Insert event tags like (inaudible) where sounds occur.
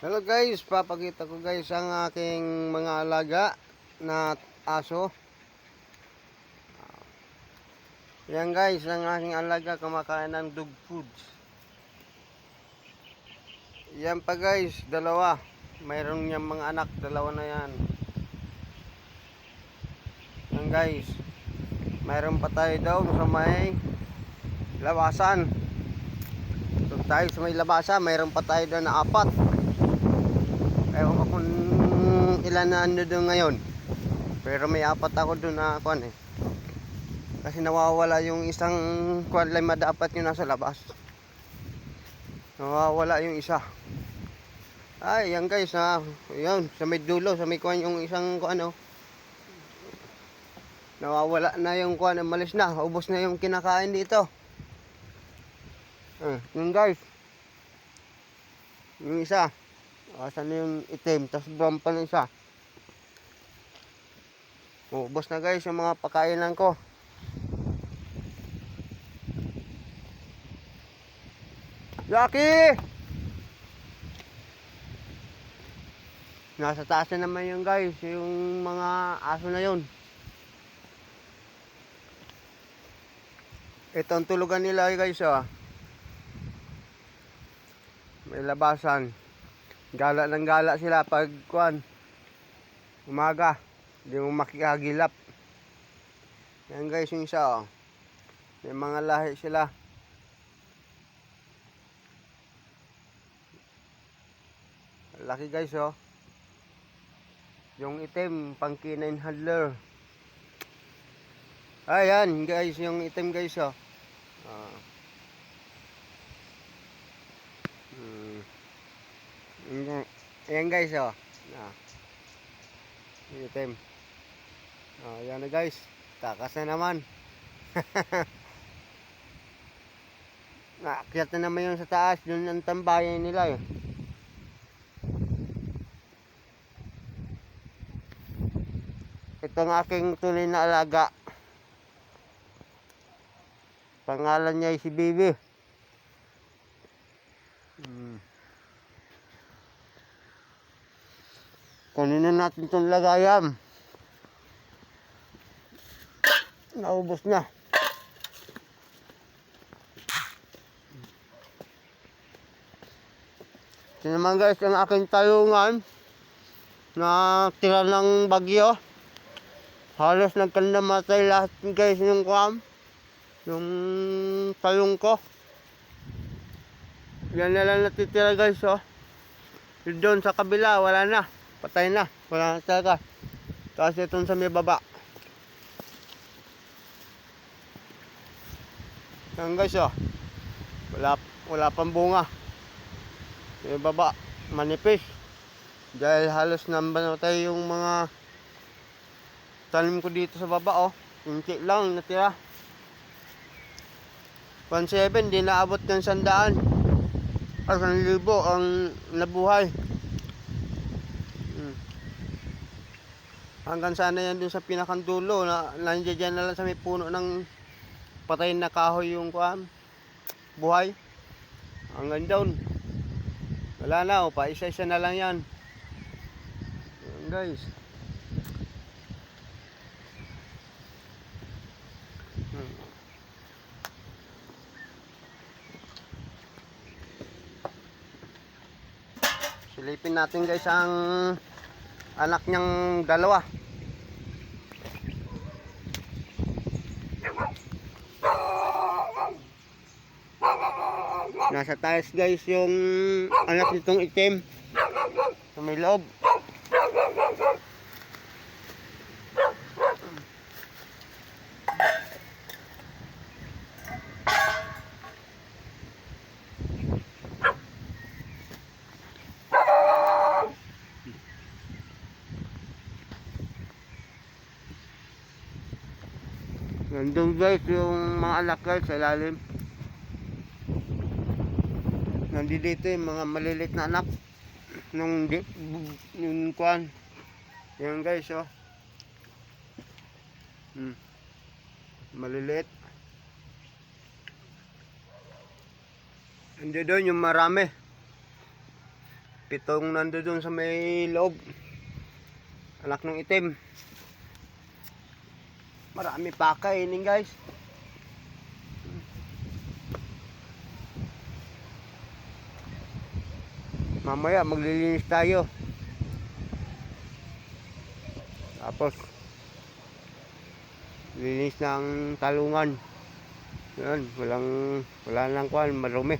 Hello guys, papakita ko guys ang aking mga alaga na aso. Yan guys, ang aking alaga kumakain ng dog foods. Yan pa guys, dalawa. Mayroon niyang mga anak, dalawa na yan. Yan guys, mayroon pa tayo daw sa may labasan. Doon tayo sa may labasan, mayroon pa tayo doon na apat. Ilan na ano doon ngayon. Pero may apat ako doon na kuan eh. Kasi nawawala yung isang kuan lima dapat yung nasa labas. Nawawala yung isa. Ay, yan guys ha. Yan, sa may dulo, sa may kuan yung isang kuan oh. Nawawala na yung kuan, malis na. Ubos na yung kinakain dito. Ah, yun guys. Yung isa. Asan na yung itim, tapos brown pa na isa. Ubos na guys yung mga pakainan ko. Lucky! Nasa taas na naman yung guys, yung mga aso na yun. Ito ang tulugan nila guys ah. May labasan. Gala ng gala sila pag kuan. Umaga. Hindi mo makikagilap. Yan guys yung isa oh. May mga lahi sila. Laki guys oh. Yung itim, pang canine handler. Ayan guys, yung itim guys oh. Ah. Hmm. Ayan- guys oh. Ah. Itim. Oh, ayan na guys. Takas na naman. (laughs) Naakyat na naman yung sa taas. Doon ang tambayan nila eh. Ito ang aking tunay na alaga. Pangalan niya ay si Bibi. Kunin na natin itong lagayan. Naubos na. Ito naman guys ang aking tayungan na tira ng bagyo. Halos nagkandamatay lahat guys yung kwam. Yung tayong ko. Yan na lang natitira guys oh. Doon sa kabila wala na. Patay na. Wala na talaga. Kasi itong sa may baba. Yan guys oh. Wala, wala pang bunga. May baba. Manipis. Dahil halos namatay yung mga tanim ko dito sa baba oh. Kunti lang natira. 1.7 di naabot ng sandaan. Ay, 1,000 ang nabuhay. Hanggang sana yan dun sa pinakang dulo na nandiyan na lang sa may puno ng patay na kahoy yung kuam buhay. Hanggang down. Wala na, oh, pa isa-isa na lang yan. Yan guys. Hmm. Silipin natin guys ang anak niyang dalawa. Nasa taas guys yung anak nitong itim. Sa may loob. Nandun guys yung mga anak guys sa ilalim. Nandito yung mga malilit na anak. Nung yung kuan. Yan guys oh. Hmm. Maliliit. Hindi doon yung marami. Pitong nando dun sa may loob. Anak ng itim. Marami pa kainin guys. Mamaya maglilinis tayo. Tapos linis ng talungan. Yan, walang wala nang kwan, marumi.